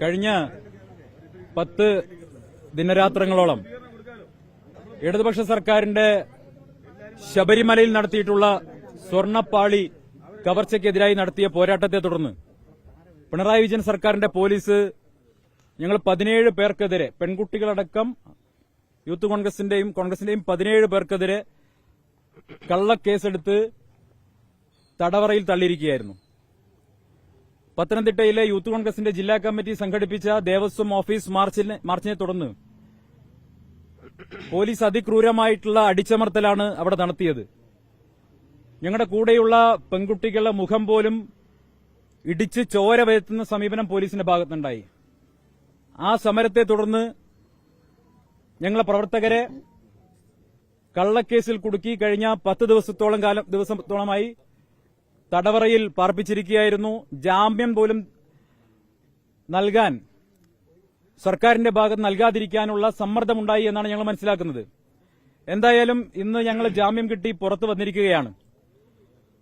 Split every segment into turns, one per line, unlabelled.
കഴിഞ്ഞ പത്ത് ദിനരാത്രങ്ങളോളം ഇടതുപക്ഷ സർക്കാരിന്റെ ശബരിമലയിൽ നടത്തിയിട്ടുള്ള സ്വർണപ്പാളി കവർച്ചയ്ക്കെതിരായി നടത്തിയ പോരാട്ടത്തെ തുടർന്ന് പിണറായി വിജയൻ സർക്കാരിന്റെ പോലീസ് ഞങ്ങൾ പതിനേഴ് പേർക്കെതിരെ പെൺകുട്ടികളടക്കം യൂത്ത് കോൺഗ്രസിന്റെയും കോൺഗ്രസിന്റെയും പതിനേഴ് പേർക്കെതിരെ കള്ളക്കേസെടുത്ത് തടവറയിൽ തള്ളിയിരിക്കുകയായിരുന്നു. പത്തനംതിട്ടയിലെ യൂത്ത് കോൺഗ്രസിന്റെ ജില്ലാ കമ്മിറ്റി സംഘടിപ്പിച്ച ദേവസ്വം ഓഫീസ് മാർച്ചിനെ തുടർന്ന് പോലീസ് അതിക്രൂരമായിട്ടുള്ള അടിച്ചമർത്തലാണ് അവിടെ നടത്തിയത്. ഞങ്ങളുടെ കൂടെയുള്ള പെൺകുട്ടികളുടെ മുഖം പോലും ഇടിച്ച് ചോര വരുത്തുന്ന സമീപനം പോലീസിന്റെ ഭാഗത്തുണ്ടായി ആ സമരത്തെ തുടർന്ന് ഞങ്ങളെ പ്രവർത്തകരെ കള്ളക്കേസിൽ കുടുക്കി കഴിഞ്ഞ പത്ത് ദിവസത്തോളം കാലം ദിവസത്തോളമായി തടവറയിൽ പാർപ്പിച്ചിരിക്കുകയായിരുന്നു. ജാമ്യം പോലും നൽകാൻ സർക്കാരിന്റെ ഭാഗത്ത് നൽകാതിരിക്കാനുള്ള സമ്മർദ്ദമുണ്ടായി എന്നാണ് ഞങ്ങൾ മനസ്സിലാക്കുന്നത്. എന്തായാലും ഇന്ന് ഞങ്ങൾ ജാമ്യം കിട്ടി പുറത്തു വന്നിരിക്കുകയാണ്.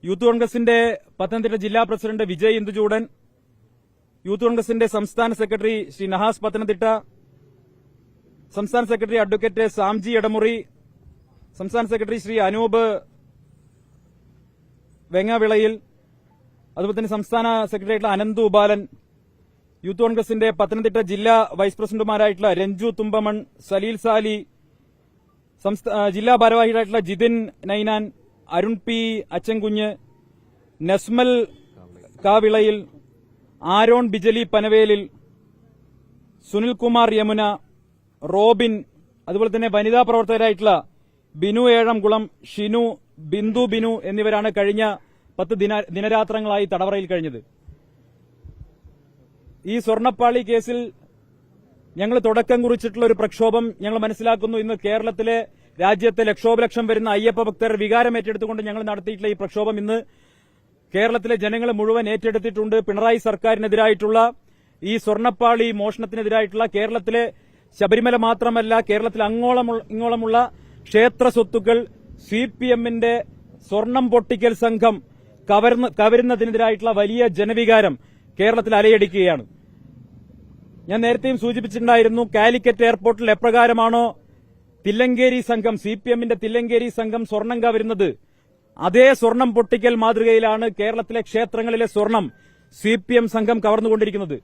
യൂത്ത് കോൺഗ്രസിന്റെ പത്തനംതിട്ട ജില്ലാ പ്രസിഡന്റ് വിജയ് ഇന്ദുചൂടൻ യൂത്ത് കോൺഗ്രസിന്റെ സംസ്ഥാന സെക്രട്ടറി ശ്രീ നഹാസ് പത്തനംതിട്ട സംസ്ഥാന സെക്രട്ടറി അഡ്വക്കേറ്റ് സാംജി എടമുറി സംസ്ഥാന സെക്രട്ടറി ശ്രീ അനൂപ് വെങ്ങവിളയിൽ അതുപോലെ തന്നെ സംസ്ഥാന സെക്രട്ടറി അനന്ത് ഉപാലൻ യൂത്ത് കോൺഗ്രസിന്റെ പത്തനംതിട്ട ജില്ലാ വൈസ് പ്രസിഡന്റുമാരായിട്ടുള്ള രഞ്ജു തുമ്പമൺ സലീൽ സാലി ജില്ലാ ഭാരവാഹികളായിട്ടുള്ള Jithin Ninan Arun P Achankunju Nasmal Kavilayil Aaron Bijali Panavelil Sunilkumar Yamuna Robin അതുപോലെ തന്നെ വനിതാ പ്രവർത്തകരായിട്ടുള്ള ബിനു ഏഴംകുളം ഷിനു ബിന്ദു ബിനു എന്നിവരാണ് കഴിഞ്ഞ പത്ത് ദിന- ദിനരാത്രങ്ങളായി തടവറയിൽ കഴിഞ്ഞത്. ഈ സ്വർണപ്പാളി കേസിൽ ഞങ്ങൾ തുടക്കം കുറിച്ചിട്ടുള്ള ഒരു പ്രക്ഷോഭം ഞങ്ങൾ മനസ്സിലാക്കുന്നു. ഇന്ന് കേരളത്തിലെ രാജ്യത്തെ ലക്ഷോപലക്ഷം വരുന്ന അയ്യപ്പ ഭക്തർ വികാരം ഏറ്റെടുത്തുകൊണ്ട് ഞങ്ങൾ നടത്തിയിട്ടുള്ള ഈ പ്രക്ഷോഭം ഇന്ന് കേരളത്തിലെ ജനങ്ങൾ മുഴുവൻ ഏറ്റെടുത്തിട്ടുണ്ട്. പിണറായി സർക്കാരിനെതിരായിട്ടുള്ള ഈ സ്വർണപ്പാളി മോഷണത്തിനെതിരായിട്ടുള്ള കേരളത്തിലെ ശബരിമല മാത്രമല്ല കേരളത്തിൽ അങ്ങോളം ഇങ്ങോളമുള്ള ക്ഷേത്ര സ്വത്തുക്കൾ സി പി എമ്മിന്റെ സ്വർണം പൊട്ടിക്കൽ സംഘം കവരുന്നതിനെതിരായിട്ടുള്ള വലിയ ജനവികാരം കേരളത്തിൽ അലയടിക്കുകയാണ്. ഞാൻ നേരത്തെയും സൂചിപ്പിച്ചിട്ടുണ്ടായിരുന്നു കാലിക്കറ്റ് എയർപോർട്ടിൽ എപ്രകാരമാണോ തില്ലങ്കേരി സംഘം സി പി എമ്മിന്റെ തില്ലങ്കേരി സംഘം സ്വർണം കവരുന്നത്? അതേ സ്വർണം പൊട്ടിക്കൽ മാതൃകയിലാണ് കേരളത്തിലെ ക്ഷേത്രങ്ങളിലെ സ്വർണം സി പി എം സംഘം കവർന്നുകൊണ്ടിരിക്കുന്നത്.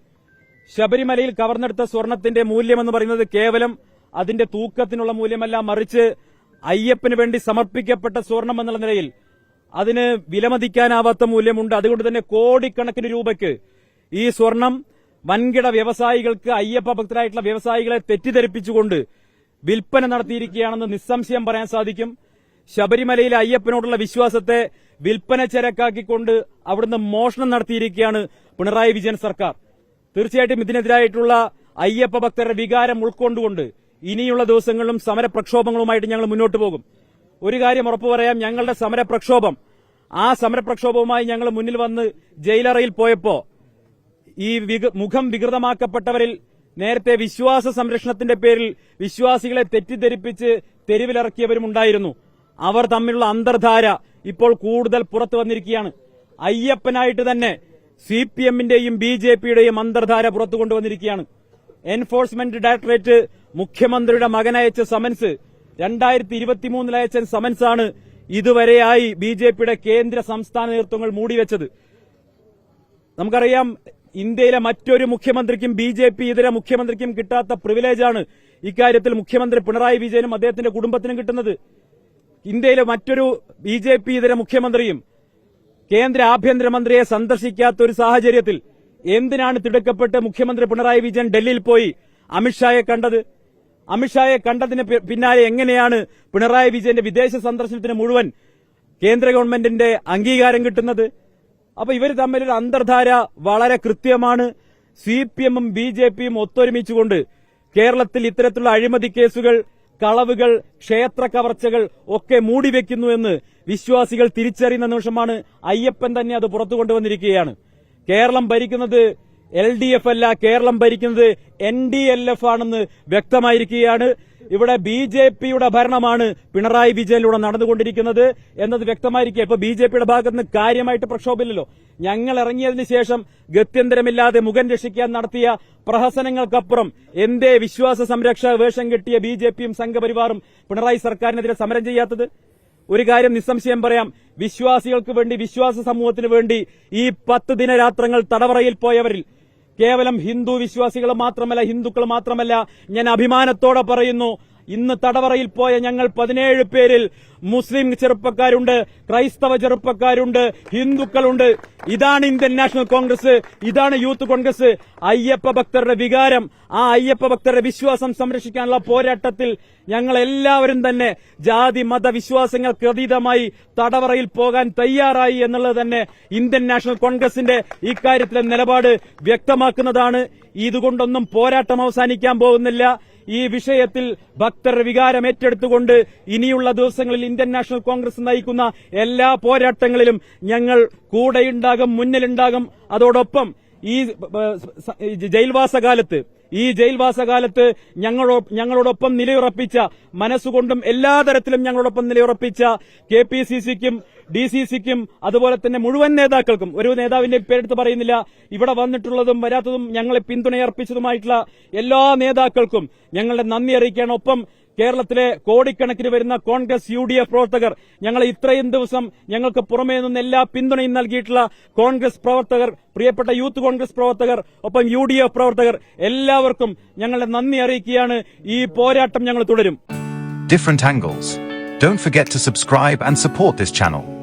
ശബരിമലയിൽ കവർന്നെടുത്ത സ്വർണത്തിന്റെ മൂല്യമെന്ന് പറയുന്നത് കേവലം അതിന്റെ തൂക്കത്തിനുള്ള മൂല്യമല്ല മറിച്ച് അയ്യപ്പന് വേണ്ടി സമർപ്പിക്കപ്പെട്ട സ്വർണം എന്നുള്ള നിലയിൽ അതിന് വിലമതിക്കാനാവാത്ത മൂല്യമുണ്ട്. അതുകൊണ്ട് തന്നെ കോടിക്കണക്കിന് രൂപയ്ക്ക് ഈ സ്വർണം വൻകിട വ്യവസായികൾക്ക് അയ്യപ്പ ഭക്തരായിട്ടുള്ള വ്യവസായികളെ തെറ്റിദ്ധരിപ്പിച്ചുകൊണ്ട് വിൽപ്പന നടത്തിയിരിക്കുകയാണെന്ന് നിസ്സംശയം പറയാൻ സാധിക്കും. ശബരിമലയിലെ അയ്യപ്പനോടുള്ള വിശ്വാസത്തെ വിൽപ്പന ചരക്കാക്കിക്കൊണ്ട് അവിടുന്ന് മോഷണം നടത്തിയിരിക്കുകയാണ് പിണറായി വിജയൻ സർക്കാർ. തീർച്ചയായിട്ടും ഇതിനെതിരായിട്ടുള്ള അയ്യപ്പ ഭക്തരുടെ വികാരം ഉൾക്കൊണ്ടുകൊണ്ട് ഇനിയുള്ള ദിവസങ്ങളിലും സമരപ്രക്ഷോഭങ്ങളുമായിട്ട് ഞങ്ങൾ മുന്നോട്ട് പോകും. ഒരു കാര്യം ഉറപ്പു പറയാം ഞങ്ങളുടെ സമരപ്രക്ഷോഭം ആ സമരപ്രക്ഷോഭവുമായി ഞങ്ങൾ മുന്നിൽ വന്ന് ജയിലറയിൽ പോയപ്പോ ഈ മുഖം വികൃതമാക്കപ്പെട്ടവരിൽ നേരത്തെ വിശ്വാസ സംരക്ഷണത്തിന്റെ പേരിൽ വിശ്വാസികളെ തെറ്റിദ്ധരിപ്പിച്ച് തെരുവിലിറക്കിയവരുമുണ്ടായിരുന്നു. അവർ തമ്മിലുള്ള അന്തർധാര ഇപ്പോൾ കൂടുതൽ പുറത്തു വന്നിരിക്കുകയാണ്. അയ്യപ്പനായിട്ട് തന്നെ സി പി എമ്മിന്റെയും ബി ജെ പിയുടെയും അന്തർധാര പുറത്തു കൊണ്ടുവന്നിരിക്കുകയാണ്. എൻഫോഴ്സ്മെന്റ് ഡയറക്ടറേറ്റ് മുഖ്യമന്ത്രിയുടെ മകനയച്ച സമൻസ് രണ്ടായിരത്തി ഇരുപത്തിമൂന്നിൽ അയച്ച സമൻസാണ് ഇതുവരെയായി ബി ജെ പിയുടെ കേന്ദ്ര സംസ്ഥാന നേതൃത്വങ്ങൾ മൂടിവെച്ചത്. നമുക്കറിയാം ഇന്ത്യയിലെ മറ്റൊരു മുഖ്യമന്ത്രിക്കും ബി ജെ പി ഇതര മുഖ്യമന്ത്രിക്കും കിട്ടാത്ത പ്രിവിലേജാണ് ഇക്കാര്യത്തിൽ മുഖ്യമന്ത്രി പിണറായി വിജയനും അദ്ദേഹത്തിന്റെ കുടുംബത്തിനും കിട്ടുന്നത്. ഇന്ത്യയിലെ മറ്റൊരു ബി ജെ പി ഇതര മുഖ്യമന്ത്രിയും കേന്ദ്ര ആഭ്യന്തരമന്ത്രിയെ സന്ദർശിക്കാത്ത ഒരു സാഹചര്യത്തിൽ എന്തിനാണ് തിടുക്കപ്പെട്ട് മുഖ്യമന്ത്രി പിണറായി വിജയൻ ഡൽഹിയിൽ പോയി അമിത്ഷായെ കണ്ടത്? അമിത്ഷായെ കണ്ടതിന് പിന്നാലെ എങ്ങനെയാണ് പിണറായി വിജയന്റെ വിദേശ സന്ദർശനത്തിന് മുഴുവൻ കേന്ദ്ര ഗവൺമെന്റിന്റെ അംഗീകാരം കിട്ടുന്നത്? അപ്പൊ ഇവർ തമ്മിലൊരു അന്തർധാര വളരെ കൃത്യമാണ്. സി പി എമ്മും ബി ജെ പിയും ഒത്തൊരുമിച്ചുകൊണ്ട് കേരളത്തിൽ ഇത്തരത്തിലുള്ള അഴിമതി കേസുകൾ കളവുകൾ ക്ഷേത്ര കവർച്ചകൾ ഒക്കെ മൂടിവെക്കുന്നുവെന്ന് വിശ്വാസികൾ തിരിച്ചറിയുന്ന നിമിഷമാണ് അയ്യപ്പൻ തന്നെ അത് പുറത്തുകൊണ്ടുവന്നിരിക്കുകയാണ് കേരളം ഭരിക്കുന്നത് എൽ ഡി എഫ് അല്ല കേരളം ഭരിക്കുന്നത് എൻ ഡി എൽ എഫ് ആണെന്ന് വ്യക്തമായിരിക്കുകയാണ്. ഇവിടെ ബി ജെ പിയുടെ ഭരണമാണ് പിണറായി വിജയനിലൂടെ നടന്നുകൊണ്ടിരിക്കുന്നത് എന്നത് വ്യക്തമായിരിക്കുക. ഇപ്പൊ ബി ജെ പിയുടെ ഭാഗത്ത് നിന്ന് കാര്യമായിട്ട് പ്രക്ഷോഭമില്ലല്ലോ. ഞങ്ങൾ ഇറങ്ങിയതിന് ശേഷം ഗത്യന്തരമില്ലാതെ മുഖം രക്ഷിക്കാൻ നടത്തിയ പ്രഹസനങ്ങൾക്കപ്പുറം എന്തേ വിശ്വാസ സംരക്ഷ വേഷം കിട്ടിയ ബി ജെ പിയും സംഘപരിവാറും പിണറായി സർക്കാരിനെതിരെ സമരം ചെയ്യാത്തത്? ഒരു കാര്യം നിസ്സംശയം പറയാം. വിശ്വാസികൾക്ക് വേണ്ടി വിശ്വാസ സമൂഹത്തിന് വേണ്ടി ഈ പത്ത് ദിനരാത്രങ്ങൾ തടവറയിൽ പോയവരിൽ കേവലം ഹിന്ദു വിശ്വാസികൾ മാത്രമല്ല ഹിന്ദുക്കൾ മാത്രമല്ല ഞാൻ അഭിമാനത്തോടെ പറയുന്നു ഇന്ന് തടവറയിൽ പോയ ഞങ്ങൾ പതിനേഴ് പേരിൽ മുസ്ലിം ചെറുപ്പക്കാരുണ്ട് ക്രൈസ്തവ ചെറുപ്പക്കാരുണ്ട് ഹിന്ദുക്കളുണ്ട്. ഇതാണ് ഇന്ത്യൻ നാഷണൽ കോൺഗ്രസ് ഇതാണ് യൂത്ത് കോൺഗ്രസ്. അയ്യപ്പ ഭക്തരുടെ വികാരം ആ അയ്യപ്പ ഭക്തരുടെ വിശ്വാസം സംരക്ഷിക്കാനുള്ള പോരാട്ടത്തിൽ ഞങ്ങൾ എല്ലാവരും തന്നെ ജാതി മത വിശ്വാസങ്ങൾക്ക് അതീതമായി തടവറയിൽ പോകാൻ തയ്യാറായി എന്നുള്ളത് തന്നെ ഇന്ത്യൻ നാഷണൽ കോൺഗ്രസിന്റെ ഇക്കാര്യത്തിലെ നിലപാട് വ്യക്തമാക്കുന്നതാണ്. ഇതുകൊണ്ടൊന്നും പോരാട്ടം അവസാനിക്കാൻ പോകുന്നില്ല. ഈ വിഷയത്തിൽ ഭക്തർ വികാരം ഏറ്റെടുത്തുകൊണ്ട് ഇനിയുള്ള ദിവസങ്ങളിൽ ഇന്ത്യൻ നാഷണൽ കോൺഗ്രസ് നയിക്കുന്ന എല്ലാ പോരാട്ടങ്ങളിലും ഞങ്ങൾ കൂടെയുണ്ടാകും മുന്നിലുണ്ടാകും. അതോടൊപ്പം ഈ ജയിൽവാസകാലത്ത് ഈ ജയിൽവാസകാലത്ത് ഞങ്ങളോ ഞങ്ങളോടൊപ്പം നിലയുറപ്പിച്ച മനസ്സുകൊണ്ടും എല്ലാ തരത്തിലും ഞങ്ങളോടൊപ്പം നിലയുറപ്പിച്ച കെ പി സി സിക്കും ഡി സി സിക്കും അതുപോലെ തന്നെ മുഴുവൻ നേതാക്കൾക്കും. ഒരു നേതാവിന്റെ പേരെടുത്ത് പറയുന്നില്ല. ഇവിടെ വന്നിട്ടുള്ളതും വരാത്തതും ഞങ്ങളെ പിന്തുണയർപ്പിച്ചതുമായിട്ടുള്ള എല്ലാ നേതാക്കൾക്കും ഞങ്ങളുടെ നന്ദി അറിയിക്കുകയാണ്. ഒപ്പം കേരളത്തിലെ കോടിക്കണക്കിന് വരുന്ന കോൺഗ്രസ് യു ഡി എഫ് പ്രവർത്തകർ ഞങ്ങൾ ഇത്രയും ദിവസം ഞങ്ങൾക്ക് പുറമേ നിന്ന് എല്ലാ പിന്തുണയും നൽകിയിട്ടുള്ള കോൺഗ്രസ് പ്രവർത്തകർ പ്രിയപ്പെട്ട യൂത്ത് കോൺഗ്രസ് പ്രവർത്തകർ ഒപ്പം യു ഡി എഫ് പ്രവർത്തകർ എല്ലാവർക്കും ഞങ്ങളുടെ നന്ദി അറിയിക്കുകയാണ്. ഈ പോരാട്ടം ഞങ്ങൾ തുടരും.
Different angles. Don't forget to subscribe and support this channel.